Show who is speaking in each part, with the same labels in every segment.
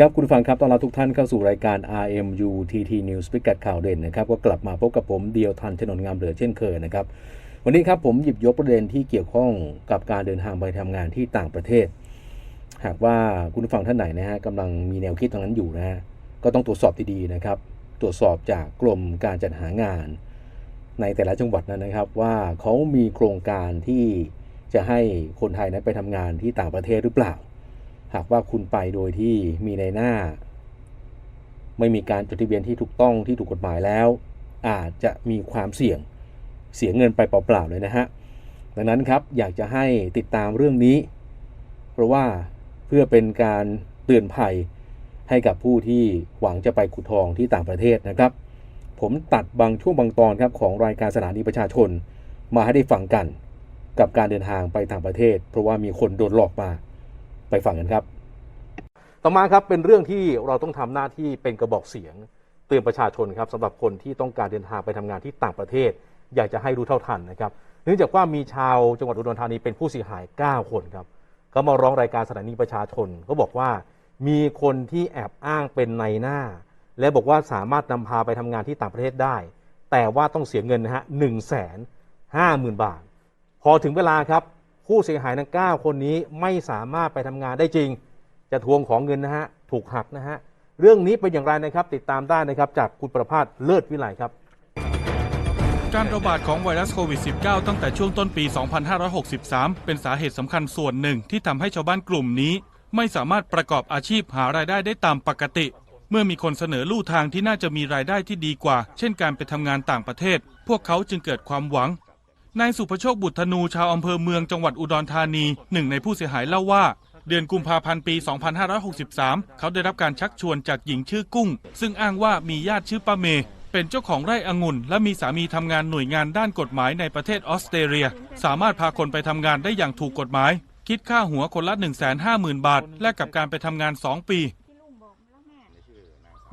Speaker 1: ดีครับคุณผู้ฟังครับต้อนรับทุกท่านเข้าสู่รายการ RMU TT News พิกัดข่าวเด่นนะครับก็กลับมาพบกับผมเดียวทันถนนงามเหลือเช่นเคยนะครับวันนี้ครับผมหยิบยกประเด็นที่เกี่ยวข้องกับการเดินทางไปทำงานที่ต่างประเทศ หากว่าคุณผู้ฟังท่านไหนนะฮะกำลังมีแนวคิดตรงนั้นอยู่นะฮะก็ต้องตรวจสอบดีๆนะครับ ตรวจสอบจากกรมการจัดหางาน ในแต่ละจังหวัดนั้นนะครับ ว่าเขามีโครงการที่จะให้คนไทยนั้นไปทำงานที่ต่างประเทศหรือเปล่า หากว่าคุณไปโดยที่มีในหน้า ไม่มีการจดทะเบียนที่ถูกต้องที่ถูกกฎหมายแล้ว อาจจะมีความเสี่ยงเสียเงินไปเปล่าๆเลยนะฮะดังนั้นครับอยากจะให้ติดตามเรื่องนี้ เพราะว่าเพื่อเป็นการเตือนภัยให้กับผู้ที่หวังจะไปขุดทองที่ต่างประเทศนะครับ ผมตัดบางช่วงบางตอนครับของรายการสถานีประชาชนมาให้ได้ฟังกัน กับการเดินทางไปต่างประเทศ เพราะว่ามีคนโดนหลอกมา ไปฟังกันครับ ต่อมาครับเป็นเรื่องที่เราต้องทำหน้าที่เป็นกระบอกเสียง เตือนประชาชนครับสำหรับคนที่ต้องการเดินทางไปทำงานที่ต่างประเทศ อยากจะให้รู้เท่าทันนะครับเนื่องจากว่ามีชาวจังหวัดอุดรธานีเป็นผู้เสียหาย 9 คนครับก็มาร้องรายการสถานีประชาชนก็บอกว่ามีคนที่แอบอ้างเป็นในหน้า และบอกว่าสามารถนำพาไปทำงานที่ต่างประเทศได้ แต่ว่าต้องเสียเงินนะฮะหนึ่งแสนห้าหมื่นบาท พอถึงเวลาครับ ผู้เสียหายทั้ง9คนนี้ไม่สามารถไปทำงานได้จริง จะทวงของเงินนะฮะถูกหักนะฮะเรื่องนี้เป็นอย่างไรนะครับ ติดตามได้นะครับ จากคุณประภาสเลิศวิไลครับ
Speaker 2: การระบาดของไวรัสโควิด -19 ตั้งแต่ช่วงต้นปี 2563 เป็นสาเหตุสำคัญส่วนหนึ่งที่ทำให้ชาวบ้านกลุ่มนี้ ไม่สามารถประกอบอาชีพหารายได้ได้ตามปกติ เมื่อมีคนเสนอลู่ทางที่น่าจะมีรายได้ที่ดีกว่า เช่นการไปทำงานต่างประเทศ พวกเขาจึงเกิดความหวัง นายสุภโชคบุตรธนูชาวอำเภอเมืองจังหวัดอุดรธานีหนึ่งในผู้เสียหายเล่าว่า เดือนกุมภาพันธ์ปี 2563 เขาได้รับการชักชวนจากหญิงชื่อกุ้ง ซึ่งอ้างว่ามีญาติชื่อป้าเมเป็นเจ้าของไร่องุ่น และมีสามีทำงานหน่วยงานด้านกฎหมายในประเทศออสเตรเลีย สามารถพาคนไปทำงานได้อย่างถูกกฎหมาย คิดค่าหัวคนละ 150,000 บาท แลกกับการไปทำงาน 2 ปี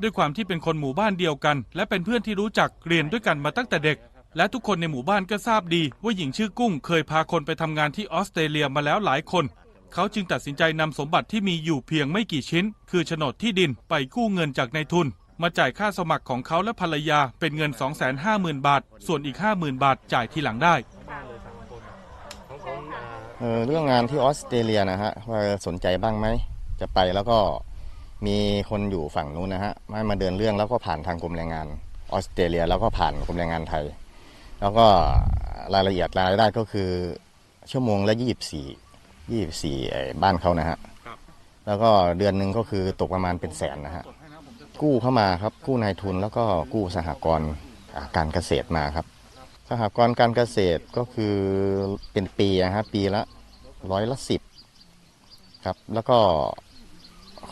Speaker 2: ด้วยความที่เป็นคนหมู่บ้านเดียวกัน และเป็นเพื่อนที่รู้จักเรียนด้วยกันมาตั้งแต่เด็ก และทุกคนในหมู่บ้านก็ทราบดี ว่าหญิงชื่อกุ้งเคยพาคนไปทำงานที่ออสเตรเลียมาแล้วหลายคน เขาจึงตัดสินใจนำสมบัติที่มีอยู่เพียงไม่กี่ชิ้น คือโฉนดที่ดินไปกู้เงินจากนายทุน มาจ่ายค่าสมัครของเขาและภรรยาเป็นเงิน 250,000 บาท ส่วนอีก 50,000 บาทจ่ายทีหลังได้
Speaker 3: เออเรื่องงานที่ออสเตรเลียนะฮะว่าสนใจบ้างไหมจะไปแล้วก็มีคนอยู่ฝั่งนู้นนะฮะมามาเดินเรื่องแล้วก็ผ่านทางกรมแรงงานออสเตรเลีย แล้วก็ผ่านกรมแรงงานไทย แล้วก็รายละเอียดรายได้ก็คือ ชั่วโมงละยี่สิบสี่ยี่สิบสี่บ้านเขานะฮะแล้วก็เดือนหนึ่งก็คือตกประมาณเป็นแสนนะฮะกู้เข้ามาครับกู้นายทุนแล้วก็กู้สหกรณ์อ่าการเกษตรมาครับ สหกรณ์การเกษตรก็คือเป็นปีนะฮะปีละร้อยละสิบครับแล้วก็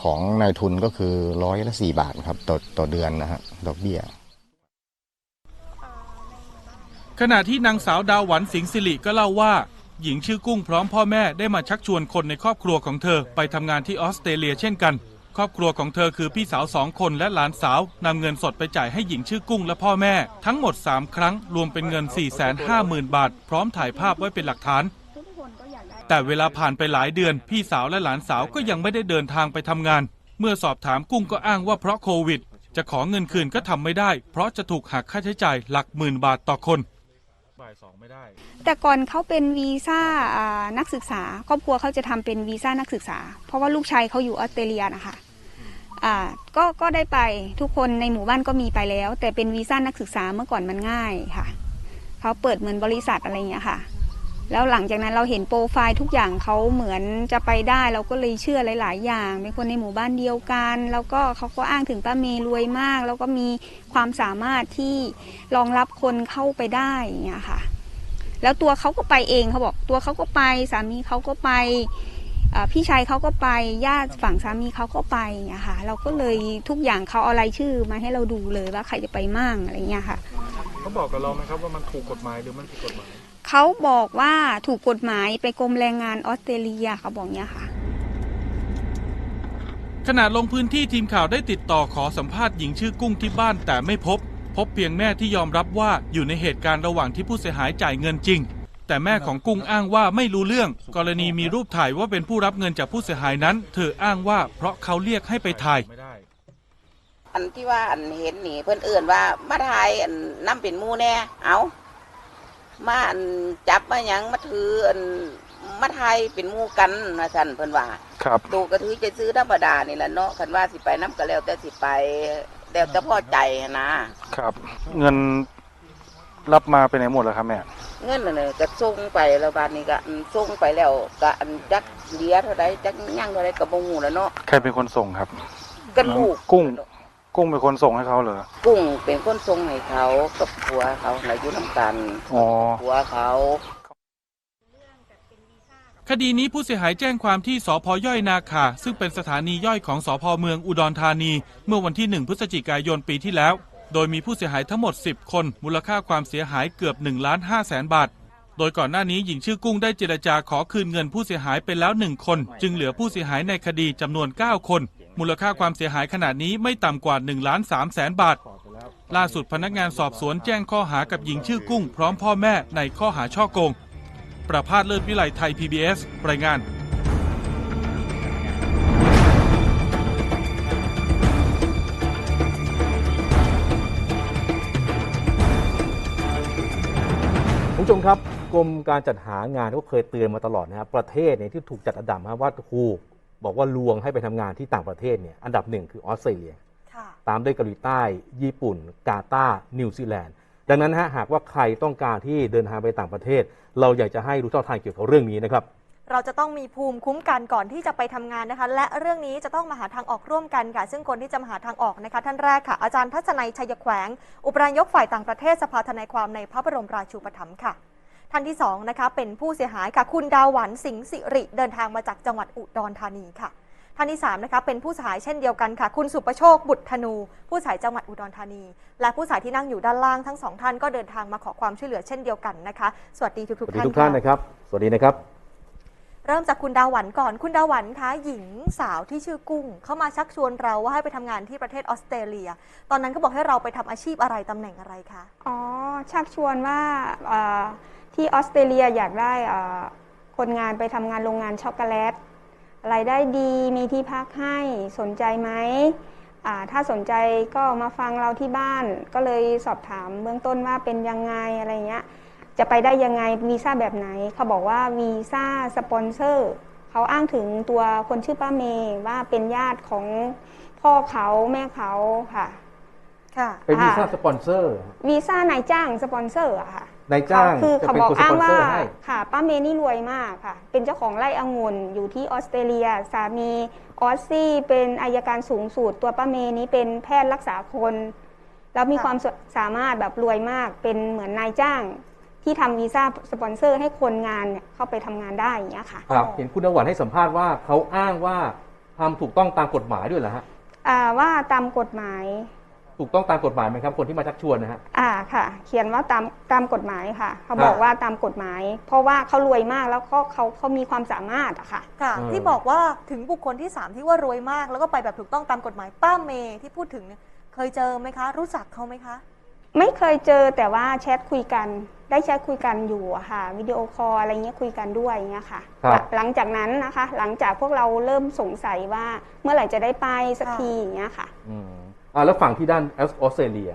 Speaker 3: ของนายทุนก็คือร้อยละสี่บาทครับต่อต่อเดือนนะฮะดอกเบี้ย
Speaker 2: ขณะที่นางสาวดาวหวันสิงห์สิริก็เล่าว่า หญิงชื่อกุ้งพร้อมพ่อแม่ได้มาชักชวนคนในครอบครัวของเธอไปทำงานที่ออสเตรเลียเช่นกัน ครอบครัวของเธอคือพี่สาวสองคนและหลานสาวนำเงินสดไปจ่ายให้หญิงชื่อกุ้งและพ่อแม่ ทั้งหมด 3 ครั้งรวมเป็นเงิน 450,000 บาท พร้อมถ่ายภาพไว้เป็นหลักฐาน แต่เวลาผ่านไปหลายเดือน พี่สาวและหลานสาวก็ยังไม่ได้เดินทางไปทำงาน เมื่อสอบถามกุ้งก็อ้างว่าเพราะโควิด จะขอเงินคืนก็ทำไม่ได้ เพราะจะถูกหักค่าใช้จ่ายหลักหมื่นบาทต่อคน บ่ายสองไม่ได้
Speaker 4: แต่ก่อนเขาเป็นวีซ่าอ่านักศึกษา ครอบครัวเขาจะทำเป็นวีซ่านักศึกษา เพราะว่าลูกชายเขาอยู่ออสเตรเลียนะคะอ่าก็ก็ได้ไปทุกคนในหมู่บ้านก็มีไปแล้ว แต่เป็นวีซ่านักศึกษาเมื่อก่อนมันง่ายค่ะเขาเปิดเหมือนบริษัทอะไรอย่างเงี้ยค่ะ แล้วหลังจากนั้นเราเห็นโปรไฟล์ทุกอย่างเขาเหมือนจะไปได้ เราก็เลยเชื่อหลาย ๆ อย่างเป็นคนในหมู่บ้านเดียวกัน แล้วก็เขาก็อ้างถึงป้าเมย์รวยมาก แล้วก็มีความสามารถที่รองรับคนเข้าไปได้อย่างเงี้ยค่ะ แล้วตัวเขาก็ไปเองเขาบอกตัวเขาก็ไปสามีเขาก็ไปพี่ชายเขาก็ไปญาติฝั่งสามีเขาก็ไปอย่างเงี้ยค่ะ เราก็เลยทุกอย่างเขาเอารายชื่อมาให้เราดูเลยว่าใครจะไปมั่งอะไรเงี้ยค่ะ
Speaker 2: เขาบอกกับเราไหมครับว่ามันถูกกฎหมายหรือมันผิดกฎหมาย
Speaker 4: เขาบอกว่าถูกกฎหมายไปกรมแรงงานออสเตรเลียเขาบอกเงี้ยค่ะ
Speaker 2: ขณะลงพื้นที่ทีมข่าวได้ติดต่อขอสัมภาษณ์หญิงชื่อกุ้งที่บ้านแต่ไม่พบ พบเพียงแม่ที่ยอมรับว่าอยู่ในเหตุการณ์ระหว่างที่ผู้เสียหายจ่ายเงินจริง แต่แม่ของกุ้งอ้างว่าไม่รู้เรื่อง กรณีมีรูปถ่ายว่าเป็นผู้รับเงินจากผู้เสียหายนั้น เธออ้างว่าเพราะเขาเรียกให้ไปถ่าย
Speaker 5: อันที่ว่าอันเห็นนี่เพื่อนเอื่นว่ามาถ่ายอันน้ำเป็นหมูแน่เอา มาอันจับมาหยังมาถืออันมาถ่ายเป็นหมูกันนะท่านเพื่อนว่า
Speaker 6: ครับ
Speaker 5: ตูกระถือจะซื้อธรรมดานี่แหละเนาะคันว่าสิไปน้ำก็แล้วแต่สิไปแล้วแต่พ่อใจหั้นนะครับ
Speaker 6: เงินรับมาไปไหนหมดแล้วครับแม่
Speaker 5: เงินนั่นน่ะก็ส่งไปแล้วบานนี้ก็อันส่งไปแล้วก็อันจักเหลียเท่าไรจักย่างเท่าไรก็บ่ฮู้แล้วเนาะ
Speaker 6: ใครเป็นคนส่งครับ
Speaker 5: ก็ลูก
Speaker 6: กุ้ง กุ้งเป็นคนส่งให้เขาเหรอ
Speaker 5: กุ้งเป็นคนส่งให้เขากับผัวเขาน่ะอยู่นํกัน
Speaker 6: อ๋อ
Speaker 5: ผัวเขา
Speaker 2: คดีนี้ผู้เสียหายแจ้งความที่สพย่อยนาคาซึ่งเป็นสถานีย่อยของสพเมืองอุดรธานี เมื่อวันที่ 1 พฤศจิกายนปีที่แล้ว โดยมีผู้เสียหายทั้งหมด 10 คน มูลค่าความเสียหายเกือบ1ล้าน5แสนบาท โดยก่อนหน้านี้หญิงชื่อกุ้งได้เจรจาขอคืนเงินผู้เสียหายไปแล้ว 1 คน จึงเหลือผู้เสียหายในคดีจำนวน 9 คน มูลค่าความเสียหายขนาดนี้ไม่ต่ำกว่า1ล้าน3แสนบาท ล่าสุดพนักงานสอบสวนแจ้งข้อหากับหญิงชื่อกุ้ง พร้อมพ่อแม่ในข้อหาช่อโกง ประพาสเลิศวิไลไทย PBS รายงาน
Speaker 1: ผู้ชมครับกรมการจัดหางานก็เคยเตือนมาตลอดนะครับประเทศเนี่ยที่ถูกจัดอันดับว่าถูก บอกว่าลวงให้ไปทำงานที่ต่างประเทศเนี่ยอันดับหนึ่งคือออสเตรเลีย
Speaker 7: ค่ะ
Speaker 1: ตามด้วยเกาหลีใต้ ญี่ปุ่น กาตาร์นิวซีแลนด์ดังนั้นฮะหากว่าใครต้องการที่เดินทางไปต่างประเทศ เราอยากจะให้รู้เท่าทันเกี่ยวกับเรื่องนี้นะครับ
Speaker 7: เราจะต้องมีภูมิคุ้มกันก่อนที่จะไปทำงานนะคะ และเรื่องนี้จะต้องมาหาทางออกร่วมกันค่ะ ซึ่งคนที่จะมาหาทางออกนะคะ ท่านแรกค่ะ อาจารย์ทัศนัยชัยแขวง อุปนายกฝ่ายต่างประเทศสภาทนายความในพระบรมราชูปถัมภ์ค่ะ ท่านที่สองนะคะเป็นผู้เสียหายค่ะคุณดาวหวันสิงห์สิริเดินทางมาจากจังหวัดอุดรธานีค่ะท่านที่3นะคะเป็นผู้เสียหายเช่นเดียวกันค่ะ คุณสุประโชคบุตรธนู ผู้เสียหายจังหวัดอุดรธานี และผู้เสียหายที่นั่งอยู่ด้านล่างทั้งสองท่านก็เดินทางมาขอความช่วยเหลือเช่นเดียวกันนะคะ สวัสดีทุก
Speaker 1: สวัส
Speaker 7: ๆ
Speaker 1: ดี
Speaker 7: ท่าน
Speaker 1: ทุกท่าน
Speaker 7: ค่ะ
Speaker 1: นะครับ สวัสดีนะครับ
Speaker 7: เริ่มจากคุณดาวหวันก่อนคุณดาวหวันคะหญิงสาวที่ชื่อกุ้ง เข้ามาชักชวนเราว่าให้ไปทำงานที่ประเทศออสเตรเลีย ตอนนั้นก็บอกให้เราไปทำอาชีพอะไรตำแหน่งอะไรคะ
Speaker 8: อ๋อชักชวนว่าเอ่อ ที่ออสเตรเลียอยากได้เอ่อคนงานไปทำงานโรงงานช็อกโกแลตรายได้ดีมีที่พักให้สนใจไหมอ่าถ้าสนใจก็มาฟังเราที่บ้าน ก็เลยสอบถามเบื้องต้นว่าเป็นยังไงอะไรเงี้ยจะไปได้ยังไงวีซ่าแบบไหน เขาบอกว่าวีซ่าสปอนเซอร์เขาอ้างถึงตัวคนชื่อป้าเมย์ว่าเป็นญาติของพ่อเขาแม่เขาค่ะ
Speaker 7: ค่ะ
Speaker 1: เป็นวีซ่า
Speaker 8: อ่า
Speaker 1: สปอนเซอร์
Speaker 8: วีซ่านายจ้างสปอนเซอร์อะค่ะ
Speaker 1: นายจ้าง
Speaker 8: คือ
Speaker 1: จะ
Speaker 8: เขา
Speaker 1: เป็น
Speaker 8: บอก
Speaker 1: คนส
Speaker 8: อ้าง
Speaker 1: ปอนเซ
Speaker 8: ว่า
Speaker 1: อร์ให้
Speaker 8: ค่ะป้าเมนี่รวยมากค่ะ เป็นเจ้าของไร่องุ่นอยู่ที่ออสเตรเลีย สามีออสซี่เป็นอายการสูงสุดตัวป้าเมนี้เป็นแพทย์รักษาคนแล้วมี
Speaker 7: ค่ะ
Speaker 8: ความสามารถแบบรวยมาก เป็นเหมือนนายจ้างที่ทำวีซ่าสปอนเซอร์ให้คนงานเนี่ยเข้าไปทำงานได้อย่างเงี้ยค่ะ
Speaker 1: ครับเห็นคุณนวันให้สัมภาษณ์ว่าเขาอ้างว่าทำถูกต้องตามกฎหมายด้วยเหรอฮะ
Speaker 8: อ่าว่าตามกฎหมาย
Speaker 1: ถูกต้องตามกฎหมายไหมครับ คนที่มาชักชวนนะฮะ
Speaker 8: อ่าค่ะ เขียนว่าตามตามกฎหมายค่ะ เขา
Speaker 1: ครับ
Speaker 8: บอกว่าตามกฎหมาย เพราะว่าเขารวยมากแล้วก็เขาเขามีความสามารถอะค่ะ
Speaker 7: ค่ะ
Speaker 1: เออ
Speaker 7: ที่บอกว่าถึงบุคคลที่ 3 ที่ว่ารวยมาก แล้วก็ไปแบบถูกต้องตามกฎหมายป้าเมย์ที่พูดถึงเนี่ยเคยเจอไหมคะ รู้จักเขาไหมคะ
Speaker 8: ไม่เคยเจอแต่ว่าแชทคุยกัน ได้แชทคุยกันอยู่อะค่ะวิดีโอคอลอะไรเงี้ยคุยกันด้วยอย่างเงี้ยค่ะ
Speaker 1: ครับ
Speaker 8: หลังจากนั้นนะคะ หลังจากพวกเราเริ่มสงสัยว่าเมื่อไหร่จะได้ไปสัก
Speaker 7: ค่ะ
Speaker 8: ทีอย่างเงี้ยค่ะ
Speaker 1: อืม อ่าแล้วฝั่งที่ด้านออสเตรเลีย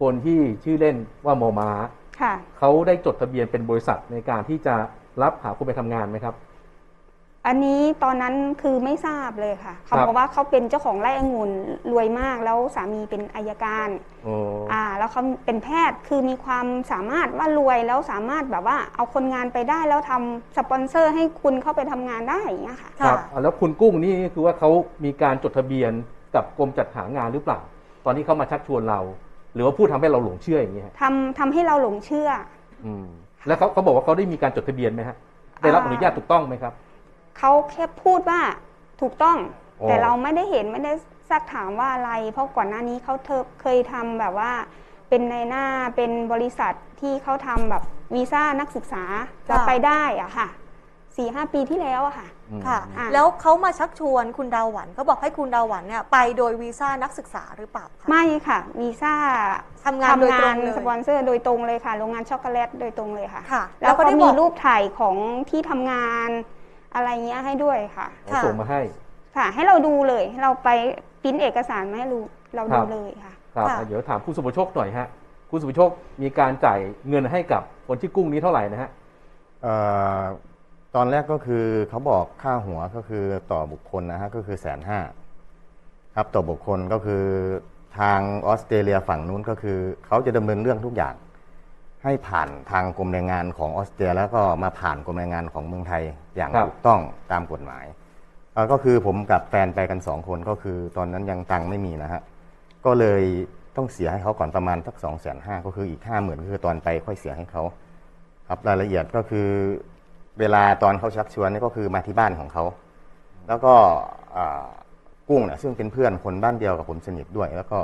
Speaker 1: คนที่ชื่อเล่นว่าโมมา
Speaker 8: ค่ะ
Speaker 1: เขาได้จดทะเบียนเป็นบริษัทในการที่จะรับหาคนไปทำงานไหมครับ
Speaker 8: อันนี้ตอนนั้นคือไม่ทราบเลยค่ะ เขา
Speaker 1: ครับ
Speaker 8: บอกว่าเขาเป็นเจ้าของไร่องุ่นรวยมากแล้วสามีเป็นอายการ
Speaker 1: โอ้
Speaker 8: อ่า แล้วเขาเป็นแพทย์คือมีความสามารถว่ารวยแล้วสามารถแบบว่าเอาคนงานไปได้แล้วทำสปอนเซอร์ให้คุณเข้าไปทำงานได้อย่างเงี้ยค่ะ
Speaker 1: ครับอ่าแล้วคุณกุ้งนี่คือว่าเขามีการจดทะเบียน กับกรมจัดหางานหรือเปล่า ตอนที่เขามาชักชวนเรา หรือว่าพูดทำให้เราหลงเชื่ออย่างนี้ฮะ
Speaker 8: ทำทำให้เราหลงเชื่อ
Speaker 1: อืมแล้วเขาเขาบอกว่าเขาได้มีการจดทะเบียนไหมฮะได้รับอนุญาตถูกต้องไหมครับ
Speaker 8: เขาแค่พูดว่าถูกต้อง
Speaker 1: อ๋อ
Speaker 8: แต่เราไม่ได้เห็นไม่ได้ซักถามว่าอะไร เพราะก่อนหน้านี้เขาเธอเคยทำแบบว่า เป็นในหน้าเป็นบริษัทที่เขาทำแบบวีซ่านักศึกษา
Speaker 7: ค่ะ
Speaker 8: เราไปได้อะค่ะ สี่ห้าปีที่แล้วอะค่ะ
Speaker 1: อืม
Speaker 7: ค่ะ
Speaker 8: อะ
Speaker 7: แล้วเขามาชักชวนคุณดาวหวันเขาบอกให้คุณดาวหวันเนี่ยไปโดยวีซ่านักศึกษาหรือเปล่าคะ
Speaker 8: ไม่ค่ะวีซ่า
Speaker 7: ทำงานโดยตรงเลย
Speaker 8: สปอนเซอร์โดยตรงเลยค่ะ โรงงานช็อกโกแลตโดยตรงเลยค่ะ
Speaker 7: ค่ะ
Speaker 8: แล้วก็
Speaker 7: ได้
Speaker 8: มี
Speaker 7: บอก
Speaker 8: รูปถ่ายของที่ทำงานอะไรเงี้ยให้ด้วยค่ะ
Speaker 1: เขาส่งมาให้
Speaker 8: ค่ะ ให้เราดูเลยให้เราไปปริ้นเอกสารมาให้เราเรา
Speaker 1: ครั
Speaker 8: ดู
Speaker 1: บ
Speaker 8: เลยค่ะ
Speaker 1: ครับ
Speaker 7: ค่ะ
Speaker 1: เดี๋ยวถามคุณสุภโชคหน่อยฮะ คุณสุภโชคมีการจ่ายเงินให้กับคนชื่อกุ้งนี้เท่าไหร่นะฮะ
Speaker 3: เอ่อ ตอนแรกก็คือเขาบอกค่าหัวก็คือต่อบุคคลนะฮะก็คือแสนห้าครับต่อบุคคลก็คือทางออสเตรเลียฝั่งนู้นก็คือเขาจะดำเนินเรื่องทุกอย่าง ให้ผ่านทางกรมแรงงานของออสเตรีย แล้วก็มาผ่านกรมแรงงานของเมืองไทยอย่าง
Speaker 1: ครับ
Speaker 3: ถูกต้องตามกฎหมายเอ่อก็คือผมกับแฟนไปกันสองคนก็คือตอนนั้นยังตังค์ไม่มีนะฮะก็เลยต้องเสียให้เขาก่อนประมาณสักสองแสนห้าก็คืออีกห้าหมื่นก็คือตอนไปค่อยเสียให้เขาครับรายละเอียดก็คือ เวลาตอนเขาชักชวนนี่ก็คือมาที่บ้านของเขา แล้วก็กุ้งเนี่ยซึ่งเป็นเพื่อนคนบ้านเดียวกับผมสนิทด้วย แล้วก็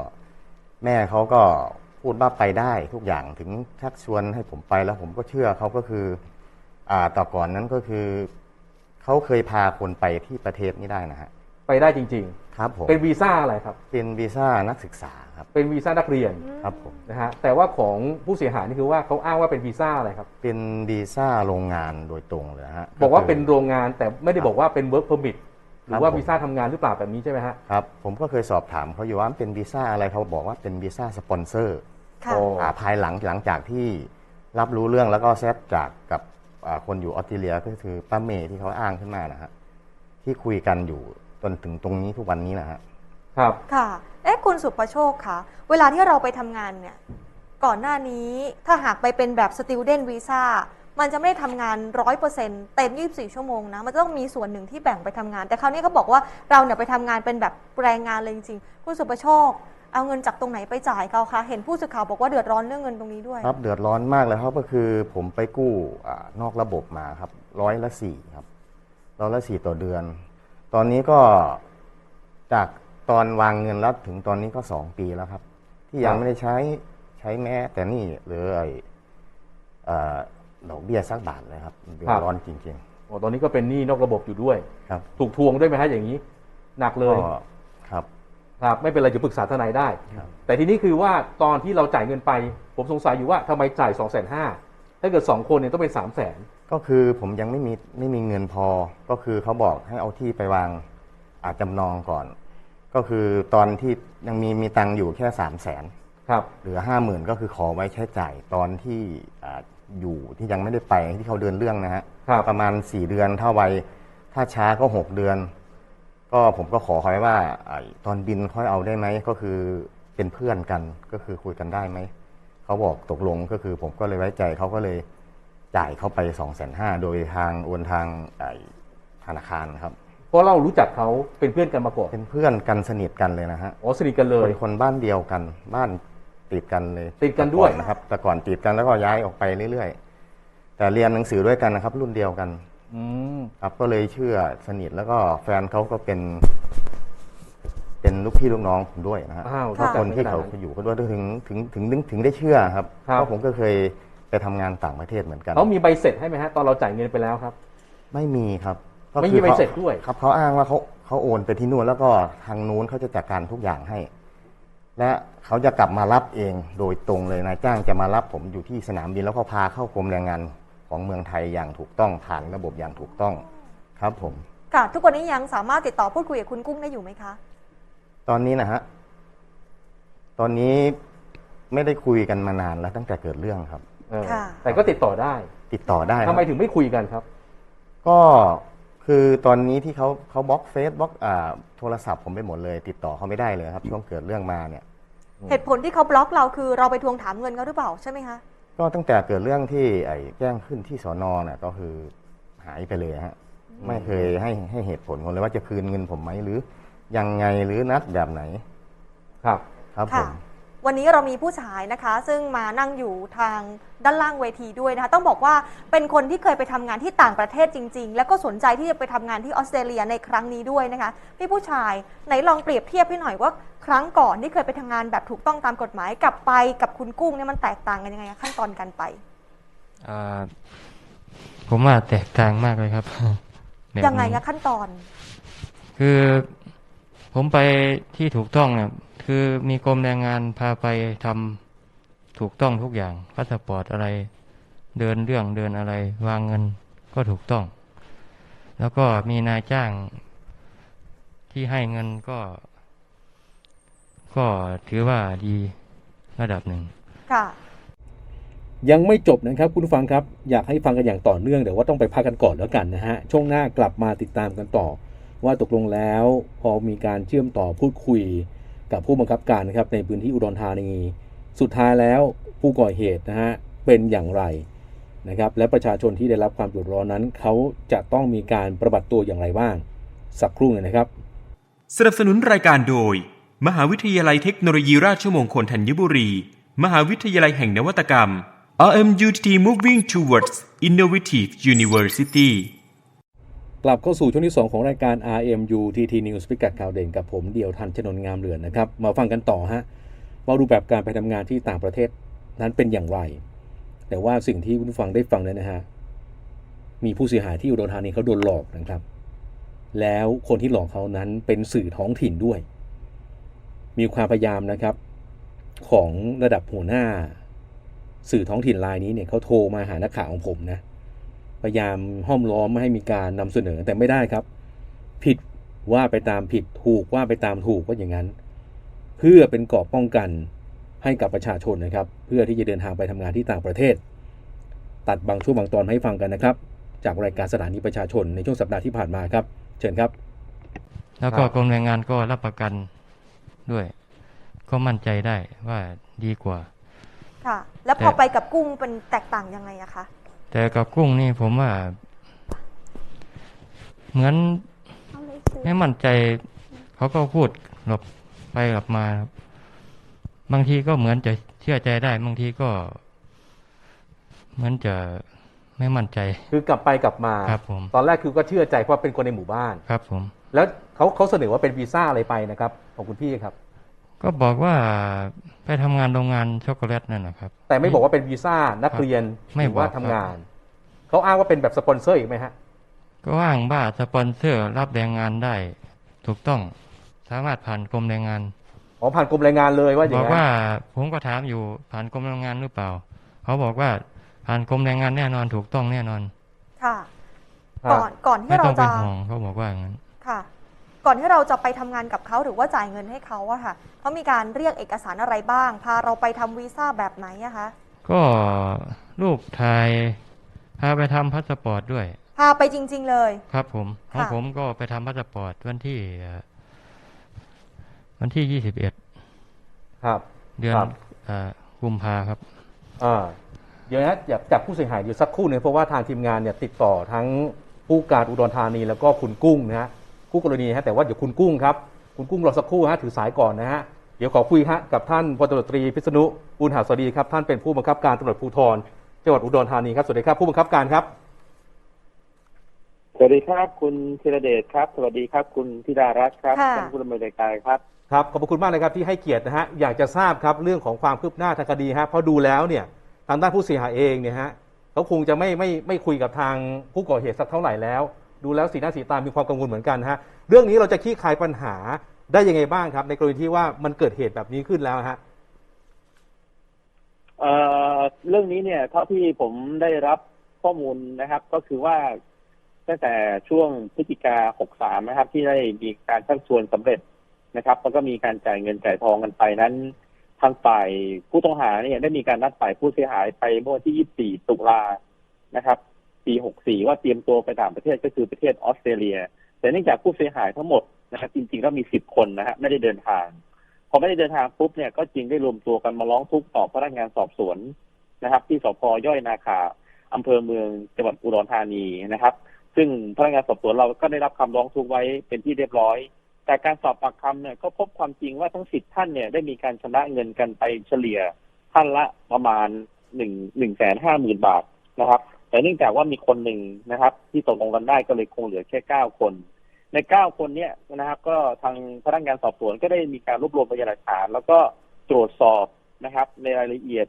Speaker 3: แม่เขาก็พูดว่าไปได้ทุกอย่างถึงชักชวนให้ผมไปแล้วผมก็เชื่อเขาก็คืออ่าต่อก่อนนั้นก็คือเขาเคยพาคนไปที่ประเทศนี้ได้นะฮะ
Speaker 1: ไปได้จริง
Speaker 3: ครับผม
Speaker 1: ๆ เป็นวีซ่าอะไรครับ
Speaker 3: เป็นวีซ่านักศึกษาครับ
Speaker 1: เป็นวีซ่านักเรียน
Speaker 3: ครับผม
Speaker 1: นะฮะแต่ว่าของผู้เสียหายนี่คือว่าเขาอ้างว่าเป็นวีซ่าอะไรครับ
Speaker 3: เป็นวีซ่าโรงงานโดยตรงเลยนะฮะ
Speaker 1: บอกว่า
Speaker 3: คื
Speaker 1: เป็นโรงงานแต่ไม่ได้บอกว่าเป็น work permit หรือว่า
Speaker 3: ผม
Speaker 1: วีซ่าทำงานหรือเปล่าแบบนี้ใช่ไหมฮะ
Speaker 3: ครับ ผมก็เคยสอบถามเขาอยู่ว่าเป็นวีซ่าอะไรเขาบอกว่าเป็นวีซ่าสปอนเซอร์
Speaker 7: ค่ะ
Speaker 1: โอ้
Speaker 3: อ่าภายหลังหลังจากที่รับรู้เรื่องแล้วก็แซดจากกับอ่าคนอยู่ออสเตรเลียก็คือป้าเมย์ที่เขาอ้างขึ้นมานะฮะที่คุยกันอยู่ จนถึงตรงนี้ทุกวันนี้นะฮะ
Speaker 1: ครับ
Speaker 7: ค่ะ เอ๊ะคุณสุภโชคคะเวลาที่เราไปทำงานเนี่ย ก่อนหน้านี้ถ้าหากไปเป็นแบบ student visa มันจะไม่ได้ทำงาน100%เต็ม24ชั่วโมงนะ มันจะต้องมีส่วนหนึ่งที่แบ่งไปทำงาน แต่คราวนี้เขาบอกว่าเราเนี่ยไปทำงานเป็นแบบแรงงานเลยจริงๆคุณสุภโชค เอาเงินจากตรงไหนไปจ่ายเขาคะ เห็นผู้สื่อข่าวบอกว่าเดือดร้อนเรื่องเงินตรงนี้ด้วย
Speaker 3: ครับเดือดร้อนมากเลยครับก็คือผมไปกู้อ่านอกระบบมาครับร้อยละสี่ครับร้อยละสี่ต่อเดือน ตอนนี้ก็จากตอนวางเงินแล้วถึงตอนนี้ก็สองปีแล้วครับ ที่ยั
Speaker 1: ค
Speaker 3: ง
Speaker 1: รับ
Speaker 3: ไม่ได้ใช้ใช้แม้แต่นี่หรือไอ้เอ่อดอกเบี้ยสักบาทเลยครับเดือดร้อนจริง
Speaker 1: โอ้ตอนนี้ก็เป็นหนี้นอกระบบอยู่ด้วย
Speaker 3: ๆ ครับ
Speaker 1: ถูกทวงด้วยไหมฮะอย่างนี้ หนักเลย
Speaker 3: ก็ครับ
Speaker 1: ครับ ไม่เป็นไรจะปรึกษาทนายได้
Speaker 3: ครับ
Speaker 1: แต่ทีนี้คือว่าตอนที่เราจ่ายเงินไป ผมสงสัยอยู่ว่าทำไมจ่าย2องแสนห้าถ้าเกิด2คนเนี่ยต้องเป็น3ามแสน
Speaker 3: ก็คือผมยังไม่มีไม่มีเงินพอ ก็คือเขาบอกให้เอาที่ไปวางอาจจำนองก่อน ก็คือตอนที่ยังมีมีตังค์อยู่แค่สามแสน
Speaker 1: ครับ
Speaker 3: เหลือห้าหมื่นก็คือขอไว้ใช้จ่ายตอนที่อ่าอยู่ที่ยังไม่ได้ไปที่เขาเดินเรื่องนะฮะ
Speaker 1: ครับ
Speaker 3: ประมาณสี่เดือนถ้าไวถ้าช้าก็หกเดือน ก็ผมก็ขอเขาไว้ว่าไอ้ตอนบินค่อยเอาได้ไหมก็คือเป็นเพื่อนกันก็คือคุยกันได้ไหมเขาบอกตกลงก็คือผมก็เลยไว้ใจเขาก็เลย จ่ายเข้าไปสองแสนห้าโดยทางโอนทางไอ้ธนาคารครับ
Speaker 1: เพราะเรารู้จักเขาเป็นเพื่อนกันมาก่อน
Speaker 3: เป็นเพื่อนกันสนิทกันเลยนะฮะ
Speaker 1: อ๋อสนิทกันเลย
Speaker 3: เป็นคนบ้านเดียวกันบ้านติดกันเลย
Speaker 1: ติดกันด้วย
Speaker 3: แต่อนะครับ แต่ก่อนติดกันแล้วก็ย้ายออกไปเรื่อยๆ แต่เรียนหนังสือด้วยกันนะครับ รุ่นเดียวกัน
Speaker 1: อืม
Speaker 3: ครับก็เลยเชื่อสนิทแล้วก็แฟนเขาก็เป็น เป็นลูกพี่ลูกน้องผมด้วยนะฮะ
Speaker 1: อ้าว
Speaker 7: ค่ะ
Speaker 3: คนที่เขา
Speaker 1: ขนด
Speaker 3: อยู่ก็ด้วยถึงถึงถึงถึงถึงได้เชื่อครับ
Speaker 1: ครับ
Speaker 3: เพราะผมก็เคย ไปทำงานต่างประเทศเหมือนกัน
Speaker 1: เขามีใบเสร็จให้ไหมฮะตอนเราจ่ายเงินไปแล้วครับ
Speaker 3: ไม่มีครับก็
Speaker 1: ไม่มี
Speaker 3: คือ
Speaker 1: ใบเสร็จด้วย
Speaker 3: ครับเขาอ้างว่าเขาเขาโอนไปที่นู่นแล้วก็ทางนู้นเขาจะจัดการทุกอย่างให้ และเขาจะกลับมารับเองโดยตรงเลยนายจ้างจะมารับผมอยู่ที่สนามบินแล้วก็พาเข้ากรมแรงงานของเมืองไทยอย่างถูกต้องผ่านระบบอย่างถูกต้องครับผม
Speaker 7: ค่ะ ทุกวันนี้ยังสามารถติดต่อพูดคุยกับคุณกุ้งได้อยู่ไหมคะ
Speaker 3: ตอนนี้นะฮะ ตอนนี้ไม่ได้คุยกันมานานแล้วตั้งแต่เกิดเรื่องครับ
Speaker 1: เออ
Speaker 7: ค่ะ
Speaker 1: แต่ก็ติดต่อได้
Speaker 3: ติดต่อได้ครับ
Speaker 1: ทำไมถึงไม่คุยกันครับ
Speaker 3: ก็คือตอนนี้ที่เขาเขาบล็อกเฟซบล็อกอ่าโทรศัพท์ผมไปหมดเลย ติดต่อเขาไม่ได้เลยครับช่วงเกิดเรื่องมาเนี่ย
Speaker 7: เหตุผลที่เขาบล็อกเราคือเราไปทวงถามเงินเขาหรือเปล่าใช่ไหมคะ
Speaker 3: ก็ตั้งแต่เกิดเรื่องที่ไอ้แจ้งขึ้นที่สอนอน่ะก็คือหายไปเลยฮะไม่เคยให้ให้เหตุผลผมเลยว่าจะคืนเงินผมไหมหรือยังไงหรือนัดแบบไหน
Speaker 1: ครับ
Speaker 3: ครับผ
Speaker 7: ค่ะ
Speaker 3: ม
Speaker 7: วันนี้เรามีผู้ชายนะคะ ซึ่งมานั่งอยู่ทางด้านล่างเวทีด้วยนะคะ ต้องบอกว่าเป็นคนที่เคยไปทำงานที่ต่างประเทศจริง ๆ แล้วก็สนใจที่จะไปทำงานที่ออสเตรเลียในครั้งนี้ด้วยนะคะพี่ผู้ชายไหนลองเปรียบเทียบให้หน่อยว่าครั้งก่อนที่เคยไปทำงานแบบถูกต้องตามกฎหมายกับไปกับคุณกุ้งเนี่ยมันแตกต่างกันยังไงคะขั้นตอนการไป
Speaker 9: อ่าผมว่าแตกต่างมากเลยครับแบบ
Speaker 7: ยังไง
Speaker 9: นี้
Speaker 7: คะขั้นตอน
Speaker 9: คือ ผมไปที่ถูกต้องเนี่ยคือมีกรมแรงงานพาไปทำถูกต้องทุกอย่างพาสปอร์ตอะไรเดินเรื่องเดินอะไร วางเงินก็ถูกต้อง แล้วก็มีนายจ้างที่ให้เงินก็ ก็ถือว่าดีระดับหนึ่ง
Speaker 7: ค่ะ
Speaker 1: ยังไม่จบนะครับ คุณผู้ฟังครับ อยากให้ฟังกันอย่างต่อเนื่องแต่ว่าต้องไปพักกันก่อนแล้วกันนะฮะช่วงหน้ากลับมาติดตามกันต่อ ว่าตกลงแล้วพอมีการเชื่อมต่อพูดคุยกับผู้บังคับการนะครับในพื้นที่อุดรธานีสุดท้ายแล้วผู้ก่อเหตุนะฮะเป็นอย่างไรนะครับและประชาชนที่ได้รับความเดือดร้อนนั้น เขาจะต้องมีการประบัติตัวอย่างไรบ้าง สักครู่หนึงนะครับ
Speaker 10: สนับสนุนรายการโดย มหาวิทยาลัยเทคโนโลยีราชมงคลธัญบุรี มหาวิทยาลัยแห่งนวัตกรรม RMUTT Moving Towards Innovative University
Speaker 1: กลับเข้าสู่ช่วงที่ 2 ของรายการ RMU TT News พิกัดข่าวเด่นกับผมเดี่ยวทันชนนงามเหลือนนะครับ มาฟังกันต่อฮะว่ารูปแบบการไปทำงานที่ต่างประเทศนั้นเป็นอย่างไร แต่ว่าสิ่งที่คุณผู้ฟังได้ฟังนั้นนะฮะมีผู้เสียหายที่อุดรธานีเขาโดนหลอกนะครับ แล้วคนที่หลอกเขานั้นเป็นสื่อท้องถิ่นด้วย มีความพยายามนะครับ ของระดับหัวหน้า สื่อท้องถิ่นรายนี้เนี่ยเขาโทรมาหานักข่าวของผมนะ พยายามห้อมล้อมไม่ให้มีการนำเสนอแต่ไม่ได้ครับ ผิดว่าไปตามผิดถูกว่าไปตามถูกว่าอย่างนั้น เพื่อเป็นกรอบป้องกันให้กับประชาชนนะครับ เพื่อที่จะเดินทางไปทำงานที่ต่างประเทศ ตัดบางช่วงบางตอนมาให้ฟังกันนะครับ จากรายการสถานีประชาชนในช่วงสัปดาห์ที่ผ่านมาครับ เชิญครับ
Speaker 9: แล้วก็
Speaker 1: ครับ
Speaker 9: กรมแรงงานก็รับประกันด้วย ก็มั่นใจได้ว่าดีกว่า
Speaker 7: ค่ะ แล้วพอ
Speaker 9: แต่
Speaker 7: ไปกับกุ้งเป็นแตกต่างยังไงอะคะ
Speaker 9: แต่กับกุ้งนี่ผมว่า เหมือนไม่มั่นใจ เขาก็พูดหลบไปหลบมาครับ บางทีก็เหมือนจะเชื่อใจได้ บางทีก็ เหมือนจะไม่มั่นใจ
Speaker 1: คือกลับไปกลับมา
Speaker 9: ครับผม
Speaker 1: ตอนแรกคือก็เชื่อใจเพราะเป็นคนในหมู่บ้าน
Speaker 9: ครับ ผม
Speaker 1: แล้วเขาเขาเสนอว่าเป็นวีซ่าอะไรไปนะครับของคุณพี่ครับ
Speaker 9: ก็บอกว่าไปทำงานโรงงานช็อกโกแลตนั่นนะครับ
Speaker 1: แต่ไม่บอกว่าเป็นวีซ่านักเรียน
Speaker 9: ไม่
Speaker 1: หรือว่า
Speaker 9: บอกครับ
Speaker 1: ทำงาน เขาอ้างว่าเป็นแบบสปอนเซอร์อีกไหมฮะ
Speaker 9: ก็อ้างว่าสปอนเซอร์รับแรงงานได้ ถูกต้องสามารถผ่านกรมแรงงาน
Speaker 1: อ๋อผ่านกรมแรงงานเลยว่าอย่า
Speaker 9: บ
Speaker 1: ง
Speaker 9: อก
Speaker 1: นั้น
Speaker 9: ว่าผมก็ถามอยู่ผ่านกรมแรงงานหรือเปล่า เขาบอกว่าผ่านกรมแรงงานแน่นอนถูกต้องแน่นอน
Speaker 7: ค่ะ
Speaker 1: ครับ
Speaker 7: ก่อนก่อนที่
Speaker 9: ไม่
Speaker 7: เรา
Speaker 9: ต้องเป็
Speaker 7: จะ
Speaker 9: นห่วงเขาบอกว่าอย่างนั้น
Speaker 7: ค่ะ ก่อนที่เราจะไปทำงานกับเขาหรือว่าจ่ายเงินให้เขาอะค่ะเขามีการเรียกเอกสารอะไรบ้าง พาเราไปทำวีซ่าแบบไหนอะคะ
Speaker 9: ก็รูปถ่ายพาไปทำพาสปอร์ตด้วย
Speaker 7: พาไปจริง ๆ เลย
Speaker 9: ครับผมของ
Speaker 7: ค่ะ
Speaker 9: ผมก็ไปทำพาสปอร์ตวันที่เอ่อวันที่ยี่สิบเอ็ด
Speaker 1: ครับ
Speaker 9: เดือน
Speaker 1: ครับ
Speaker 9: เอ่อกุมภาครับ
Speaker 1: อ่าเดี๋ยวนะอยากจากผู้เสียหายอยู่สักครู่หนึงเพราะว่าทางทีมงานเนี่ยติดต่อทั้งผู้การอุดรธานีแล้วก็คุณกุ้งนะฮะ คู่กรณีฮะแต่ว่าเดี๋ยวคุณกุ้งครับ คุณกุ้งรอสักครู่ฮะถือสายก่อนนะฮะเดี๋ยวขอคุยฮะกับท่านพลตำรวจตรีพิษณุอุณหาสวัสดีครับท่านเป็นผู้บังคับการตำรวจภูธรจังหวัดอุดรธานีครับสวัสดีครับผู้บังคับการครับ
Speaker 11: สวัสดีครับ คุณธีรเดชครับ สวัสดีครับ คุณธิดารัตน์ครับ
Speaker 7: ค่ะ
Speaker 11: ท่านผู้ดำเนินรายการครับ
Speaker 1: ครับขอบพระคุณมากเลยครับที่ให้เกียรตินะฮะอยากจะทราบครับเรื่องของความคืบหน้าทางคดีฮะเพราะดูแล้วเนี่ยทางด้านผู้เสียหายเองเนี่ยฮะเขาคงจะไม่ไม่ไม่คุยกับทางผู้ก่อเหตุสักเท่าไหร่แล้ว ดูแล้วสีหน้าสีตามีความกังวลเหมือนกันฮะเรื่องนี้เราจะคลี่คลายปัญหาได้ยังไงบ้างครับ ในกรณีที่ว่ามันเกิดเหตุแบบนี้ขึ้นแล้วฮะ
Speaker 11: เอ่อเรื่องนี้เนี่ยเท่าที่ผมได้รับข้อมูลนะครับ ก็คือว่าตั้งแต่ช่วงพฤศจิกา63 นะครับ ที่ได้มีการชักชวนสำเร็จนะครับแล้วก็มีการจ่ายเงินจ่ายทองกันไปนั้น ทางฝ่ายผู้ต้องหาเนี่ยได้มีการนัดฝ่ายผู้เสียหายไปเมื่อวันที่ 24 ตุลานะครับ ปี 64 ว่าเตรียมตัวไปต่างประเทศก็คือประเทศออสเตรเลีย แต่เนื่องจากผู้เสียหายทั้งหมดนะครับจริงๆแล้วมี 10 คนนะฮะไม่ได้เดินทาง พอไม่ได้เดินทางปุ๊บเนี่ยก็จึงได้รวมตัวกันมาร้องทุกข์ต่อพนักงานสอบสวนนะครับ ที่สพย่อยนาคาอำเภอเมืองจังหวัดอุดรธานีนะครับ ซึ่งพนักงานสอบสวนเราก็ได้รับคำร้องทุกข์ไว้เป็นที่เรียบร้อย แต่การสอบปากคำเนี่ยก็พบความจริงว่าทั้งสิบท่านเนี่ยได้มีการชำระเงินกันไปเฉลี่ยท่านละประมาณหนึ่งหนึ่งแสนห้าหมื่นบาทนะครับ แต่เนื่องจากว่ามีคนหนึ่งนะครับ ที่ตกลงกันได้ก็เลยคงเหลือแค่เก้าคน ในเก้าคนเนี้นะครับ ก็ทางพนักงานสอบสวนก็ได้มีการรวบรวมพยานหลักฐาน แล้วก็ตรวจสอบนะครับ ในรายละเอียด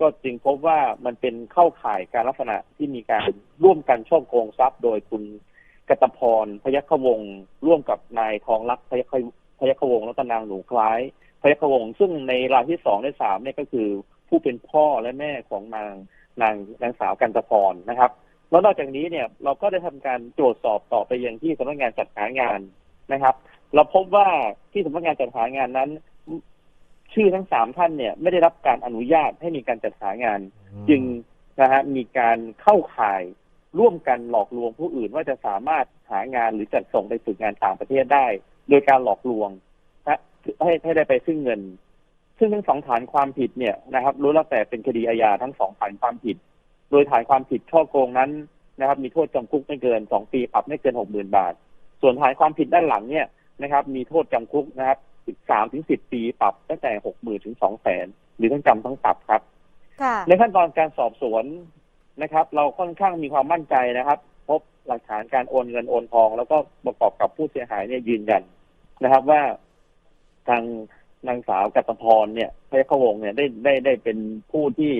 Speaker 11: ก็จึงพบว่ามันเป็นเข้าข่ายการลักษณะที่มีการร่วมกันช่อโกงทรัพย์โดยคุณกตพรพยัคฆวงศ์ร่วมกับนายทองรักพยัคฆพยัคฆวงศ์แล้วก็นางหนูคล้ายพยัคฆวงศ์ซึ่งในรายที่สองในสามเนี่ยก็คือผู้เป็นพ่อและแม่ของนาง นางนางสาวกันตพรนะครับแล้วนอกจากนี้เนี่ยเราก็ได้ทำการตรวจสอบต่อไปยังที่สำนักงานจัดหางานนะครับ เราพบว่าที่สำนักงานจัดหางานนั้น ชื่อทั้งสามท่านเนี่ย ไม่ได้รับการอนุญาตให้มีการจัดหางาน จึงนะฮะมีการเข้าข่ายร่วมกันหลอกลวงผู้อื่นว่าจะสามารถหางานหรือจัดส่งไปฝึกงานต่างประเทศได้ โดยการหลอกลวงนะให้ให้ได้ไปซึ่งเงิน ซึ่งทั้งสองฐานความผิดเนี่ยนะครับรู้แล้วแต่เป็นคดีอาญาทั้งสองฐานความผิด โดยฐานความผิดช่อโกงนั้นนะครับ มีโทษจำคุกไม่เกินสองปีปรับไม่เกินหกหมื่นบาท ส่วนฐานความผิดด้านหลังเนี่ยนะครับ มีโทษจำคุกนะครับสามถึงสิบปีปรับตั้งแต่หกหมื่นถึงสองแสนหรือทั้งจำทั้งปรับครับ
Speaker 7: ค่ะ
Speaker 11: ในขั้นตอนการสอบสวนนะครับ เราค่อนข้างมีความมั่นใจนะครับ พบหลักฐานการโอนเงินโอนทอง แล้วก็ประกอบกับผู้เสียหายเนี่ยยืนยันนะครับ ว่าทาง นางสาวกัตพรเนี่ยพยัคฆวงเนี่ยได้ได้ได้เป็นผู้ที่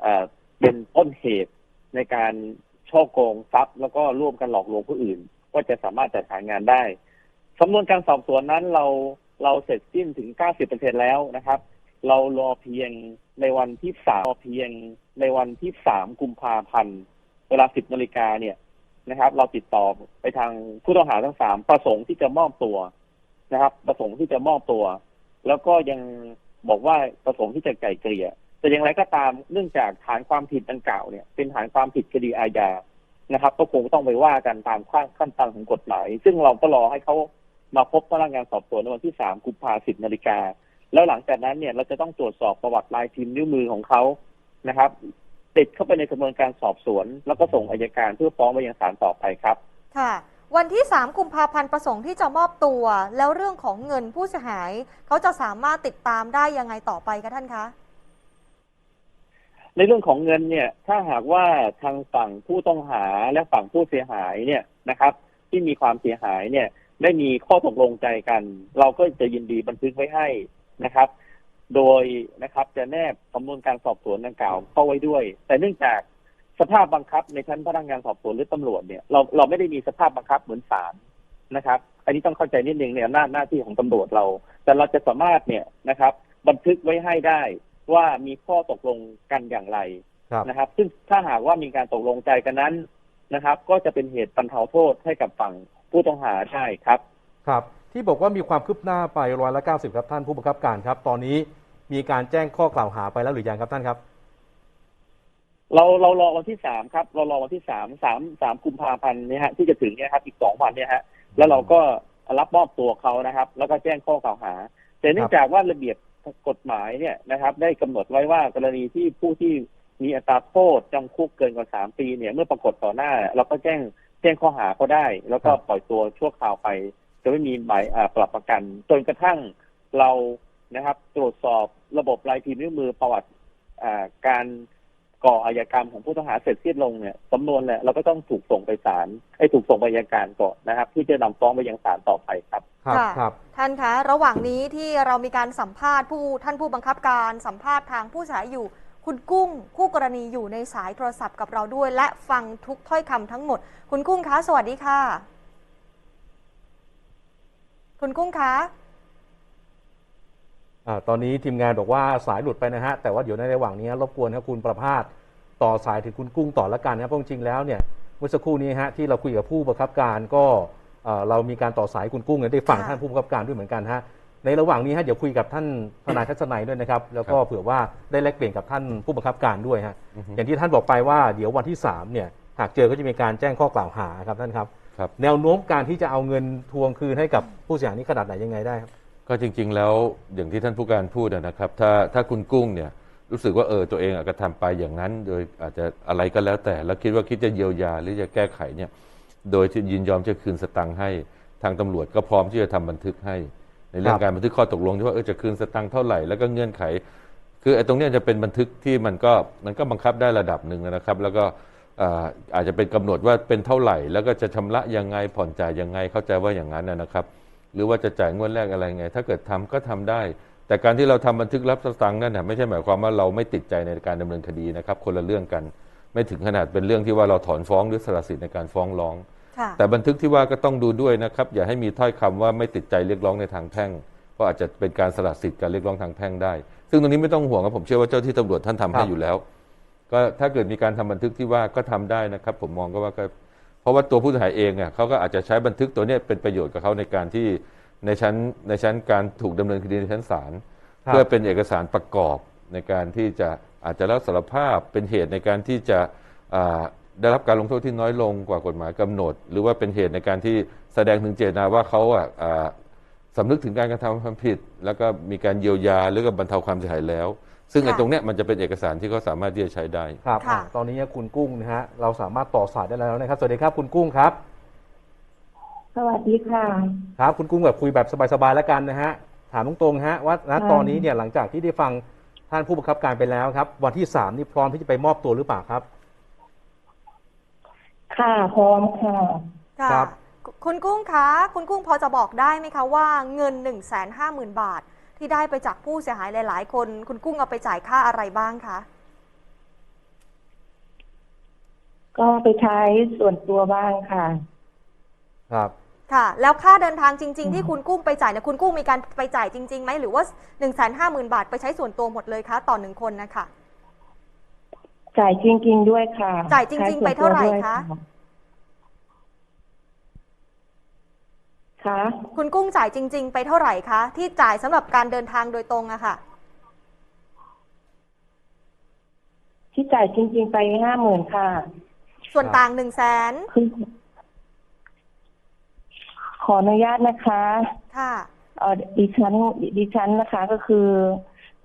Speaker 11: เอ่อเป็นต้นเหตุในการช่อโกงทรัพย์ แล้วก็ร่วมกันหลอกลวงผู้อื่น ว่าจะสามารถจัดหางานได้สำนวนการสอบสวนนั้นเราเราเสร็จสิ้นถึง 90%แล้วนะครับ เรารอเพียงในวันที่สามรอเพียงในวันที่สามกุมภาพันธ์เวลาสิบนาฬิกาเนี่ยนะครับ เราติดต่อไปทางผู้ต้องหาทั้งสามประสงค์ที่จะมอบตัวนะครับ ประสงค์ที่จะมอบตัว แล้วก็ยังบอกว่าประสงค์ที่จะไกล่เกลี่ยแต่อย่างไรก็ตามเนื่องจากฐานความผิดดังกล่าวเนี่ย เป็นฐานความผิดคดีอาญานะครับ ก็คงต้องไปว่ากันตามขั้นตอนของกฎหมาย ซึ่งเราก็รอให้เขามาพบพนักงานสอบสวนในวันที่สามกุมภาสิบนาฬิกาแล้วหลังจากนั้นเนี่ยเราจะต้องตรวจสอบประวัติลายพิมพ์นิ้วมือของเขานะครับติดเข้าไปในกระบวนการสอบสวน แล้วก็ส่งอายการเพื่อฟ้องไปยังศาลต่อไปครับ
Speaker 7: ค่ะ วันที่ 3 กุมภาพันธ์ประสงค์ที่จะมอบตัว แล้วเรื่องของเงินผู้เสียหาย เขาจะสามารถติดตามได้ยังไงต่อไปคะท่านคะ
Speaker 11: ในเรื่องของเงินเนี่ย ถ้าหากว่าทางฝั่งผู้ต้องหาและฝั่งผู้เสียหายเนี่ยนะครับ ที่มีความเสียหายเนี่ย ได้มีข้อตกลงใจกัน เราก็จะยินดีบันทึกไว้ให้นะครับ โดยนะครับจะแนบสำนวนการสอบสวนดังกล่าวเข้าไว้ด้วย แต่เนื่องจาก สภาพบังคับในชั้นพนักงานสอบสวนหรือตำรวจเนี่ยเราเราไม่ได้มีสภาพบังคับเหมือนศาลนะครับ อันนี้ต้องเข้าใจนิดนึงเนี่ยหน้าหน้าที่ของตำรวจเรา แต่เราจะสามารถเนี่ยนะครับ บันทึกไว้ให้ได้ว่ามีข้อตกลงกันอย่างไร
Speaker 1: ครับ
Speaker 11: นะครับ ซึ่งถ้าหากว่ามีการตกลงใจกันนั้นนะครับ ก็จะเป็นเหตุบรรเทาโทษให้กับฝั่งผู้ต้องหาได้ครับ
Speaker 1: ครับ ที่บอกว่ามีความคืบหน้าไปร้อยละ90ครับท่านผู้บังคับการครับ ตอนนี้มีการแจ้งข้อกล่าวหาไปแล้วหรือยังครับท่านครับ
Speaker 11: เราเรารอวันที่สามครับ เรารอวันที่สามสามสามกุมภาพันธ์เนี่ยฮะที่จะถึงเนี่ยครับอีกสองวันเนี่ยฮะแล้วเราก็รับมอบตัวเขานะครับ แล้วก็แจ้งข้อกล่าวหา แต่เนื่องจากว่าระเบียบกฎหมายเนี่ยนะครับ ได้กำหนดไว้ว่ากรณีที่ผู้ที่มีอัตราโทษจำคุกเกินกว่าสามปีเนี่ยเมื่อปรากฏต่อหน้า เราก็แจ้งแจ้งข้อหาเขาได้ แล้วก็ปล่อยตัวชั่วคราวไป จะไม่มีหมายปรับประกัน จนกระทั่งเรานะครับ ตรวจสอบระบบลายพิมพ์นิ้วมือประวัติการ ก่ออาชญากรรมของผู้ต้องหาเสร็จสิ้นลงเนี่ยสำนวนเนี่ยเราก็ต้องถูกส่งไปศาลให้ถูกส่งไปอัยการก่อนนะครับที่จะนำฟ้องไปยังศาลต่อไปครับ
Speaker 1: ครับ
Speaker 7: ค่ะ
Speaker 1: ครับ
Speaker 7: ท่านคะระหว่างนี้ที่เรามีการสัมภาษณ์ผู้ท่านผู้บังคับการสัมภาษณ์ทางผู้เสียหายอยู่ คุณกุ้งคู่กรณีอยู่ในสายโทรศัพท์กับเราด้วย และฟังทุกถ้อยคำทั้งหมด คุณกุ้งคะสวัสดีค่ะ คุณกุ้งคะ
Speaker 1: อ่าตอนนี้ทีมงานบอกว่าสายหลุดไปนะฮะ แต่ว่าเดี๋ยวในระหว่างนี้รบกวนครับคุณประภาสต่อสายถึงคุณกุ้งต่อละกันนะครับเพราะจริงๆแล้วเนี่ยเมื่อสักครู่นี้ฮะที่เราคุยกับผู้บังคับการก็เอ่อเรามีการต่อสายคุณกุ้งเนี่ยได้ฟัง
Speaker 7: ค่ะ
Speaker 1: ท่านผู้บังคับการด้วยเหมือนกันฮะในระหว่างนี้ฮะเดี๋ยวคุยกับท่านทนายทัศนัยด้วยนะครับแล้วก็เผื่อว่าได้แลกเปลี่ยนกับท่านผู้บังคับการด้วยฮะอย่างที่ท่านบอกไปว่าเดี๋ยววันที่สามเนี่ยหากเจอก็จะมีการแจ้งข้อกล่าวหาครับท่านครับ
Speaker 12: ครับ
Speaker 1: แนวโน้มการที่จะเอาเงินทวงคืนให้กับผู้เสียหายนี่ขนาดไหนยังไงได้ครับ
Speaker 12: ก็จริง ๆ แล้วอย่างที่ท่านผู้การพูดนะครับ ถ้าถ้าคุณกุ้งเนี่ยรู้สึกว่าเออตัวเองอกระทำไปอย่างนั้น โดยอาจจะอะไรก็แล้วแต่ แล้วคิดว่าคิดจะเยียวยาหรือจะแก้ไขเนี่ยโดยยินยอมจะคืนสตังค์ให้ทางตำรวจก็พร้อมที่จะทำบันทึกให้ ในเรื่องการบันทึกข้อตกลงที่ว่าเออจะคืนสตังค์เท่าไหร่แล้วก็เงื่อนไข คือไอ้ตรงนี้จะเป็นบันทึกที่มันก็มันก็บังคับได้ระดับหนึ่งนะครับ แล้วก็อาจจะเป็นกำหนดว่าเป็นเท่าไหร่ แล้วก็จะชำระยังไงผ่อนจ่ายยังไงเข้าใจว่าอย่างนั้นนะครับ หรือว่าจะจ่ายงวดแรกอะไรไง ถ้าเกิดทำก็ทำได้ แต่การที่เราทำบันทึกรับสตังค์นั่นนะไม่ใช่หมายความว่าเราไม่ติดใจในการดำเนินคดีนะครับ คนละเรื่องกัน ไม่ถึงขนาดเป็นเรื่องที่ว่าเราถอนฟ้องหรือสละสิทธิ์ในการฟ้องร้อง
Speaker 7: ค่ะ
Speaker 12: แต่บันทึกที่ว่าก็ต้องดูด้วยนะครับ อย่าให้มีถ้อยคำว่าไม่ติดใจเรียกร้องในทางแพ่งเพราะอาจจะเป็นการสละสิทธิ์การเรียกร้องทางแพ่งได้ ซึ่งตรงนี้ไม่ต้องห่วงครับผมเชื่อว่าเจ้าที่ตำรวจท่านทำให้
Speaker 1: ครับ
Speaker 12: อยู่แล้ว ก็ถ้าเกิดมีการทำบันทึกที่ว่าก็ทำได้นะครับ ผมมองก็ว่าก็เพ ราะว่าตัวผู้เสียหายเองเนี่ยเขาก็อาจจะใช้บันทึกตัวเนี้ยเป็นประโยชน์กับเขาในการที่ในชั้นในชั้นการถูกดำเนินคดีในชั้นศาล
Speaker 1: ครับ
Speaker 12: เพื่อเป็นเอกสารประกอบในการที่จะอาจจะรับสารภาพเป็นเหตุในการที่จะอ่าได้รับการลงโทษที่น้อยลงกว่ากฎหมายกำหนด หรือว่าเป็นเหตุในการที่แสดงถึงเจตนาว่าเขาอะอ่าสำนึกถึงการกระทำความผิด แล้วก็มีการเยียวยาหรือกับบรรเทาความเสียหายแล้ว ซึ่งไอ้
Speaker 7: ค่ะ
Speaker 12: ตรงเนี้ยมันจะเป็นเอกสารที่เขาสามารถที่จะใช้ได้
Speaker 1: ครับ
Speaker 7: ค่ะ
Speaker 1: อะตอนนี้คุณกุ้งนะฮะเราสามารถต่อสายได้แล้วนะครับ สวัสดีครับคุณกุ้งครับ
Speaker 13: สวัสดีค่ะ
Speaker 1: ครับคุณกุ้งแบบคุยแบบสบายๆแล้วกันนะฮะถามตรงๆฮะว่าณ
Speaker 13: ค่ะ
Speaker 1: ตอนนี้เนี่ยหลังจากที่ได้ฟังท่านผู้บังคับการไปแล้วครับ วันที่สามนี่พร้อมที่จะไปมอบตัวหรือเปล่าครับ
Speaker 13: ค่ะพร้อมค่ะ
Speaker 7: ค่ะ
Speaker 1: ครับ
Speaker 7: คุณกุ้งคะ คุณกุ้งพอจะบอกได้ไหมคะว่าเงิน 1 5 0 0 0 0 บาท ที่ได้ไปจากผู้เสียหายหลาย ๆ คน คุณกุ้งเอาไปจ่ายค่าอะไรบ้างคะ
Speaker 13: ก็ไปใช้ส่วนตัวบ้างค่ะ
Speaker 1: ครับ
Speaker 7: ค่ะ แล้วค่าเดินทางจริง ๆ ที่คุณกุ้งไปจ่ายเนี่ยคุณกุ้งมีการไปจ่ายจริงๆไหมหรือว่า1 5 0 0 0 0บาทไปใช้ส่วนตัวหมดเลยคะต่อหนึ่งคนนะคะ
Speaker 13: จ่ายจริง ๆ ด้วยค่ะ
Speaker 7: จ่ายจริง ๆ ไปเท่าไหร่
Speaker 13: ใช้ส่วนตัวด้วย
Speaker 7: คะ
Speaker 13: ค่ะ
Speaker 7: คุณกุ้งจ่ายจริง ๆ ไปเท่าไหร่คะ ที่จ่ายสำหรับการเดินทางโดยตรงอะค่ะ
Speaker 13: ที่จ่ายจริง ๆ ไปห้าหมื่นค่ะ
Speaker 7: ส่วนต่าง1 0 0 0 0แสน
Speaker 13: คือขออนุญาตนะคะ
Speaker 7: ค่ะ
Speaker 13: เออดิฉันดิฉันนะคะก็คือ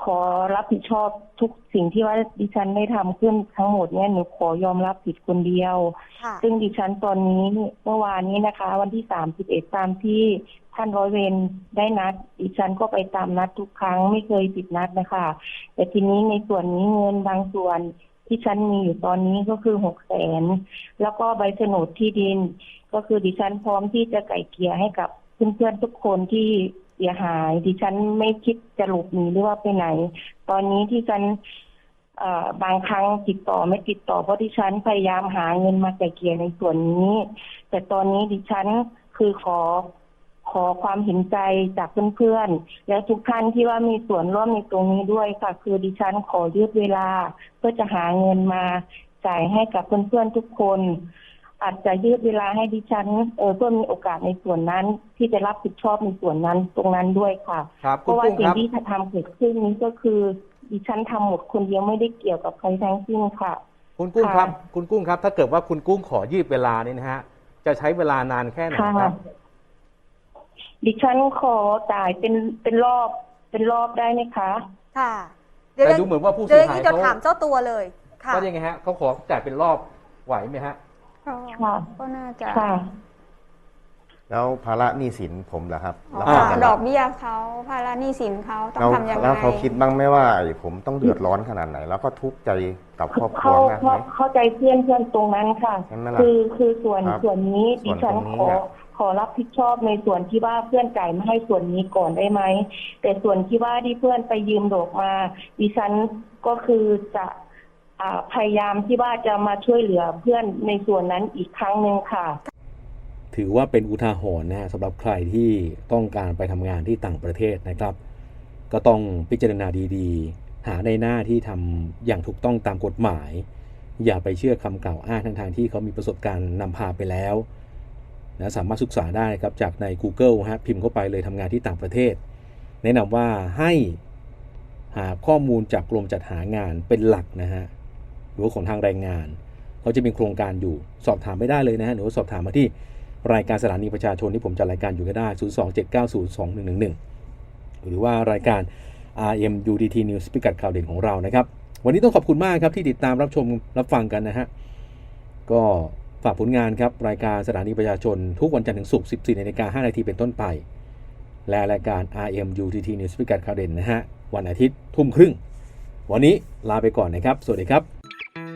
Speaker 13: ขอรับผิดชอบทุกสิ่งที่ว่าดิฉันได้ทำขึ้นทั้งหมดเนี่ยหนูขอยอมรับผิดคนเดียว
Speaker 7: ค่ะ
Speaker 13: ซึ่งดิฉันตอนนี้เมื่อวานนี้นะคะ วันที่สามสิบเอ็ดตามที่ท่านร้อยเวรได้นัด ดิฉันก็ไปตามนัดทุกครั้งไม่เคยผิดนัดนะคะ แต่ทีนี้ในส่วนนี้เงินบางส่วนที่ฉันมีอยู่ตอนนี้ก็คือหกแสนแล้วก็ใบโฉนดที่ดิน ก็คือดิฉันพร้อมที่จะไก่เกลี่ยให้กับเพื่อนๆทุกคนที่ เสียหาย ดิฉันไม่คิดจะหลบหนีหรือว่าไปไหน ตอนนี้ที่ฉันบางครั้งติดต่อไม่ติดต่อเพราะดิฉันพยายามหาเงินมาไกลเกลี่ยในส่วนนี้ แต่ตอนนี้ดิฉันคือขอขอความเห็นใจจากเพื่อนๆ และทุกท่านที่ว่ามีส่วนร่วมในตรงนี้ด้วยค่ะ คือดิฉันขอยืดเวลาเพื่อจะหาเงินมาจ่ายให้กับเพื่อนๆทุกคน อาจจะยืดเวลาให้ดิฉันเออเพื่อมีโอกาสในส่วนนั้น ที่จะรับผิดชอบในส่วนนั้นตรงนั้นด้วยค่ะ
Speaker 1: ครับ
Speaker 13: เพ
Speaker 1: คุณ
Speaker 13: ราะว่า
Speaker 1: กุ้ง
Speaker 13: สิ่
Speaker 1: ค
Speaker 13: ง
Speaker 1: รับ
Speaker 13: ที่ทำเกิดขึ้นนี้ก็คือ ดิฉันทำหมดคนเดียวไม่ได้เกี่ยวกับใครทั้งสิ้นค่ะ
Speaker 1: คุณกุ้ง
Speaker 13: ค่ะ
Speaker 1: ครับ คุณกุ้งครับ ถ้าเกิดว่าคุณกุ้งขอยืดเวลานี่นะฮะ จะใช้เวลานานแค่ไหน
Speaker 13: ค่ะ
Speaker 1: ครับ
Speaker 13: ดิฉันขอจ่ายเป็นเป็นรอบเป็นรอบได้ไหมคะ
Speaker 7: ค่ะ
Speaker 1: แต่ดูเหมือนว่าผู้
Speaker 7: เดี๋ยว
Speaker 1: เสี
Speaker 7: อยย่าง
Speaker 1: หาย
Speaker 7: นี้เดี๋ยว
Speaker 1: เขา
Speaker 7: ถามเจ้าตัวเลยค่ะ
Speaker 1: ก็ยังไงฮะเขาขอจ่ายเป็นรอบไหวไหมฮะ
Speaker 13: ค่ะ
Speaker 8: ก็น่าจะ
Speaker 13: ค่ะ
Speaker 3: แล้วภาระหนี้สินผมล่ะครับ
Speaker 8: อ๋อ
Speaker 3: แล้วเขาจะ
Speaker 8: ด
Speaker 3: รั
Speaker 8: อบกเบี้ยเขาภาระหนี้สินเขาต้อง
Speaker 3: แล้ว
Speaker 8: ทำยังไง
Speaker 3: แล้วเขาคิดบ้างไหมว่าไอ้ผมต้องเดือดร้อนขนาดไหน แล้วก็ทุกข์ใจกับครอบครั
Speaker 13: เขา
Speaker 3: วมากไห
Speaker 13: เขา
Speaker 3: ม
Speaker 13: เข้าใจเพื่อนเพื่อนตรงนั้นค่ะ
Speaker 3: ใช่ไหมล่ะ
Speaker 13: คือคือส่วน
Speaker 3: ครับ
Speaker 13: ส่วนนี้
Speaker 3: ส่
Speaker 13: ดิ
Speaker 3: วน
Speaker 13: ฉัน
Speaker 3: ตรงนี้
Speaker 13: ขอ
Speaker 3: เนี่ย
Speaker 13: ขอรับผิดชอบในส่วนที่ว่าเพื่อนจ่ายมาให้ส่วนนี้ก่อนได้ไหมแต่ส่วนที่ว่าที่เพื่อนไปยืมดอกมาดิฉันก็คือจะอ่า พยายามที่ว่าจะมาช่วยเหลือเพื่อนในส่วนนั้นอีกครั้งหนึ่งค่ะ
Speaker 1: ถือว่าเป็นอุทาหรณ์นะฮะสำหรับใครที่ต้องการไปทำงานที่ต่างประเทศนะครับ ก็ต้องพิจารณาดีๆ หาในหน้าที่ทำอย่างถูกต้องตามกฎหมาย อย่าไปเชื่อคำกล่าวอ้างทางทางที่เขามีประสบการณ์นำพาไปแล้วนะสามารถศึกษาได้ครับจากใน Google ฮะพิมพ์เข้าไปเลยทำงานที่ต่างประเทศ แนะนำว่าให้หาข้อมูลจากกรมจัดหางานเป็นหลักนะฮะ หรือว่าของทางแรงงานเขาจะมีโครงการอยู่สอบถามไม่ได้เลยนะฮะหรือว่าสอบถามมาที่รายการสถานีประชาชนที่ผมจัดรายการอยู่ก็ได้ 027902111 หรือว่ารายการ RM UDT News พิกัดข่าวเด่นของเรานะครับ วันนี้ต้องขอบคุณมากครับที่ติดตามรับชมรับฟังกันนะฮะ ก็ฝากผลงานครับ รายการสถานีประชาชน ทุกวันจันทร์ถึงศุกร์ 14นาฬิกา5นาทีเป็นต้นไป และรายการ RM UDT News พิกัดข่าวเด่นนะฮะ วันอาทิตย์ทุ่มครึ่ง วันนี้ลาไปก่อนนะครับ สวัสดีครับ